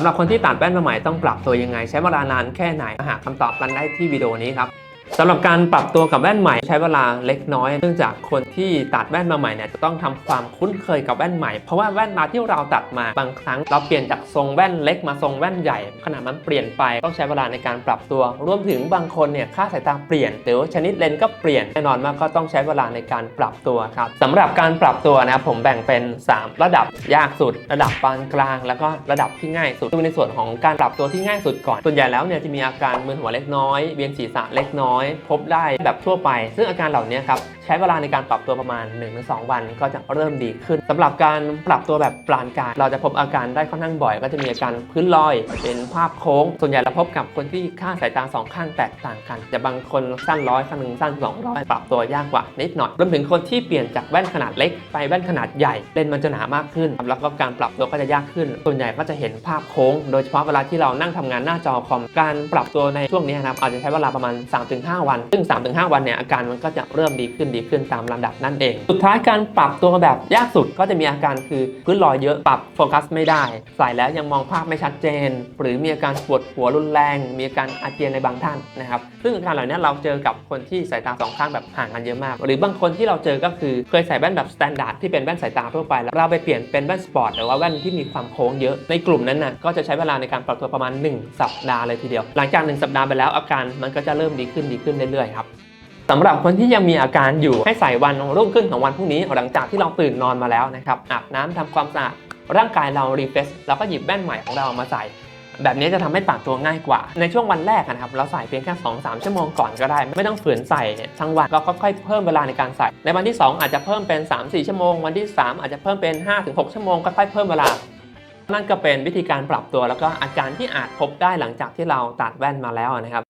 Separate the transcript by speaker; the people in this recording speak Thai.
Speaker 1: สำหรับคนที่ตัดแว่นมาใหม่ต้องปรับตัวยังไง ใช้เวลานานแค่ไหนหาคำตอบกันได้ที่วิดีโอนี้ครับ สำหรับการปรับตัวกับแว่นใหม่ใช้เวลาเล็กน้อย เนื่องจากคนที่ตัดแว่นมาใหม่เนี่ยจะต้องทำความคุ้นเคยกับแว่นใหม่ เพราะว่าแว่นตาที่เราตัดมาบางครั้ง เราเปลี่ยนจากทรงแว่นเล็กมาทรงแว่นใหญ่ขนาดมันเปลี่ยนไปต้องใช้เวลาในการปรับตัว รวมถึงบางคนเนี่ยค่าสายตาเปลี่ยนหรือว่าชนิดเลนส์ก็เปลี่ยนแน่นอนมากก็ต้องใช้เวลาในการปรับตัวครับสำหรับการปรับตัวนะครับผมแบ่งเป็น 3 ระดับยากสุด ระดับปานกลาง แล้วก็ระดับที่ง่ายสุดดูในส่วนของการปรับตัวที่ง่ายสุดก่อนส่วนใหญ่แล้วเนี่ยจะมีอาการมึนหัวเล็กน้อยเวียนศีรษะเล็กน้อยพบได้แบบทั่วไป ซึ่งอาการเหล่านี้ครับใช้เวลาในการปรับตัวประมาณ 1-2 วันก็จะเริ่มดีขึ้นสำหรับการปรับตัวแบบปานกลางเราจะพบอาการได้ค่อนข้างบ่อย ก็จะมีอาการพื้นลอย เป็นภาพโค้ง ส่วนใหญ่เราพบกับคนที่ค่าสายตาสองข้างแตกต่างกันแต่บางคนสั้นร้อยข้างหนึ่งสั้น200ปรับตัวยากกว่านิดหน่อยรวมถึงคนที่เปลี่ยนจากแว่นขนาดเล็กไปแว่นขนาดใหญ่เลนมันจะหนามากขึ้นแล้วก็การปรับตัวก็จะยากขึ้น ส่วนใหญ่ก็จะเห็นภาพโค้ง โดยเฉพาะเวลาที่เรานั่งทำงานหน้าจอคอมการปรับตัวในช่วงนี้นะครับอาจจะใช้เวลาประมาณ 3-5วัน ซึ่ง 3-5 วันเนี่ยอาการมันก็จะเริ่มดีขึ้นดีขึ้นตามลำดับนั่นเอง สุดท้ายการปรับตัวแบบยากสุดก็จะมีอาการคือพื้นลอยเยอะปรับโฟกัสไม่ได้ ใส่แล้วยังมองภาพไม่ชัดเจน หรือมีอาการปวดหัวรุนแรง มีอาการอาเจียนในบางท่านนะครับ ซึ่งอาการเหล่านี้เราเจอกับคนที่สายตาสองข้างแบบห่างกันเยอะมาก หรือบางคนที่เราเจอก็คือเคยใส่แว่นแบบสแตนดาร์ดที่เป็นแว่นสายตาทั่วไปแล้วเราไปเปลี่ยนเป็นแว่นสปอร์ตหรือว่าแว่นที่มีความโค้งเยอะในกลุ่มนั้นน่ะก็จะใช้เวลาในการปรับตัวประมาณ 1 สัปดาห์เลยทีเดียว หลังจาก 1 สัปดาห์ไปแล้วอาการมันก็จะเริ่มดีขึ้นดีขึ้นเรื่อยๆครับสำหรับคนที่ยังมีอาการอยู่ให้ใส่วันรุ่งขึ้นของวันพรุ่งนี้หลังจากที่เราตื่นนอนมาแล้วนะครับอาบน้ำทำความสะอาดร่างกายเรารีเฟรชแล้วก็หยิบแว่นใหม่ของเรามาใส่ แบบนี้จะทำให้ปรับตัวง่ายกว่า ในช่วงวันแรกนะครับเราใส่เพียงแค่2-3 ชั่วโมงก่อนก็ได้ ไม่ต้องฝืนใส่ทั้งวันเราค่อยๆเพิ่มเวลาในการใส่ ในวันที่ 2 อาจจะเพิ่มเป็น 3-4 ชั่วโมง วันที่ 3 อาจจะเพิ่มเป็น 5-6 ชั่วโมงค่อยๆเพิ่มเวลานั่นก็เป็นวิธีการปรับตัวแล้วก็อาการที่อาจพบได้หลังจากที่เราตัดแว่นมาแล้วนะครับ